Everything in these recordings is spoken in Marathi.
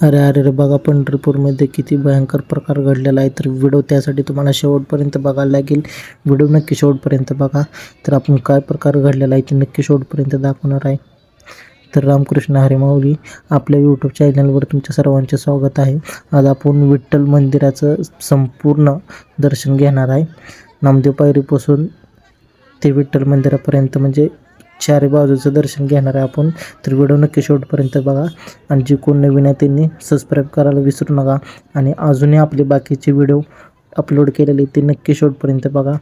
अरे अरे रे बघा पंढरपूरमध्ये किती भयंकर प्रकार घडलेला आहे. तर व्हिडिओ त्यासाठी तुम्हाला शेवटपर्यंत बघायला लागेल. व्हिडिओ नक्की शेवटपर्यंत बघा. तर आपण काय प्रकार घडलेला आहे ते नक्की शेवटपर्यंत दाखवणार आहे. तर रामकृष्ण हरे माऊली आपल्या यूट्यूब चॅनलवर तुमच्या सर्वांचे स्वागत आहे. आज आपण विठ्ठल मंदिराचं संपूर्ण दर्शन घेणार आहे. नामदेव पायरीपासून ते विठ्ठल मंदिरापर्यंत म्हणजे चारी बाजूचं दर्शन घेणार आहे आपण. तर व्हिडिओ नक्की शेवटपर्यंत बघा. आणि जे कोण नवीन आहे त्यांनी सबस्क्राईब करायला विसरू नका. आणि अजूनही आपले बाकीचे व्हिडिओ अपलोड केलेले ते नक्की शेवटपर्यंत बघा.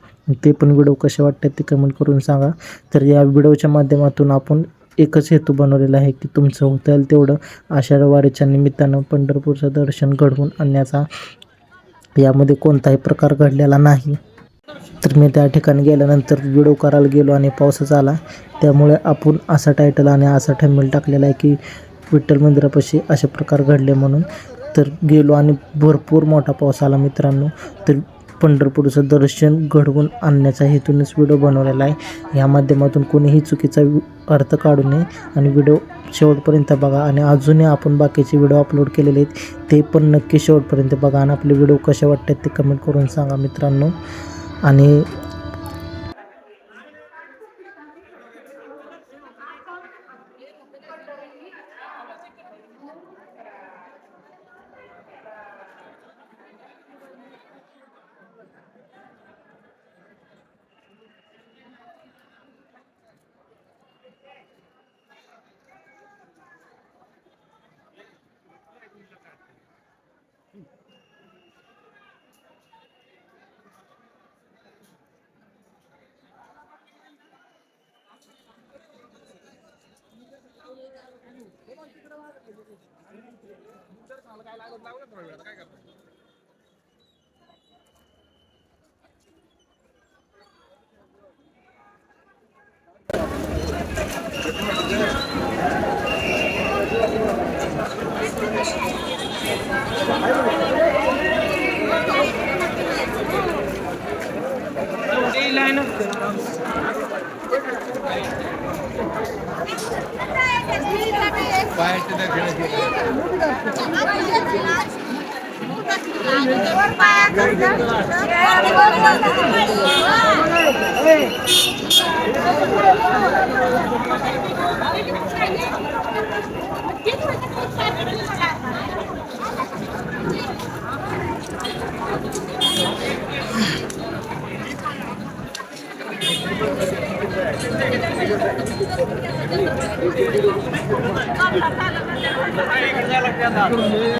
ते पण व्हिडिओ कसे वाटतात ते कमेंट करून सांगा. तर या व्हिडिओच्या माध्यमातून आपण एकच हेतू बनवलेला आहे की तुमचं होता येईल तेवढं आषाढ वारीच्या निमित्तानं पंढरपूरचं दर्शन घडवून आणण्याचा. यामध्ये कोणताही प्रकार घडलेला नाही. तर मी त्या ठिकाणी गेल्यानंतर व्हिडिओ करायला गेलो आणि पावसाचा आला. त्यामुळे आपण असा टायटल आणि असा थंबनेल टाकलेला आहे की विठ्ठल मंदिरापाशी असे प्रकार घडले म्हणून. तर गेलो आणि भरपूर मोठा पाऊस आला मित्रांनो. तर पंढरपूरचं दर्शन घडवून आणण्याचा हेतूनच व्हिडिओ बनवलेला आहे. या माध्यमातून कोणीही चुकीचा वि- अर्थ काढू नये. आणि व्हिडिओ शेवटपर्यंत बघा. आणि अजूनही आपण बाकीचे व्हिडिओ अपलोड केलेले आहेत ते पण नक्की शेवटपर्यंत बघा. आणि आपले व्हिडिओ कसे वाटतात ते कमेंट करून सांगा मित्रांनो. आणि जर कोणाला काय लागत लागलं तर आता काय करतो लाइन अप Gracias.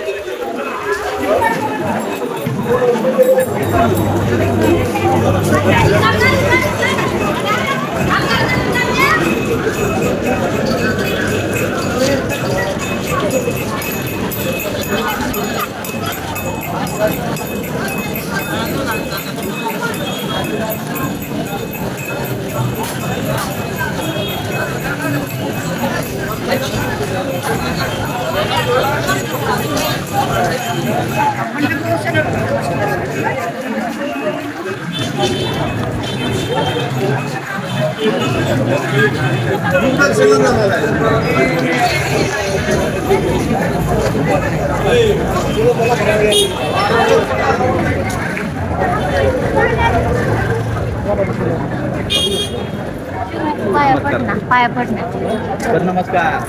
Hey, पडणार पाया पडणार तर नमस्कार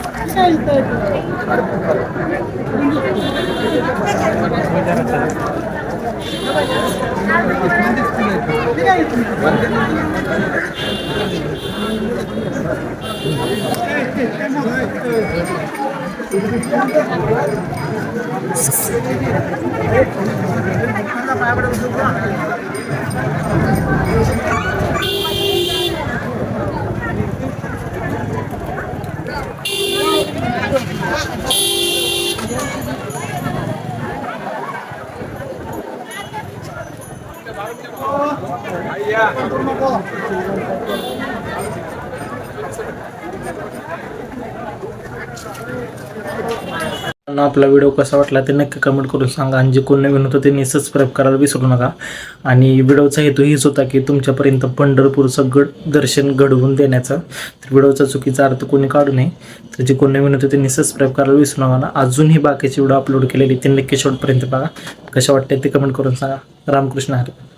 आपला व्हिडिओ कसा वाटला ते नक्की कमेंट करून सांगा. आणि जे कोण नवीन होतं त्यांनी सबस्क्राईब करायला विसरू नका. आणि व्हिडिओचा हेतू हीच होता की तुमच्यापर्यंत पंढरपूरचं गड दर्शन घडवून देण्याचा. तर व्हिडिओचा चुकीचा अर्थ कोणी काढू नये. तर जे कोण नवीन होतं त्यांनी सबस्क्राईब करायला विसरू नका. ना अजूनही बाकीचे व्हिडिओ अपलोड केलेले ते नक्की शेवटपर्यंत बघा. कशा वाटते ते कमेंट करून सांगा. रामकृष्ण हरी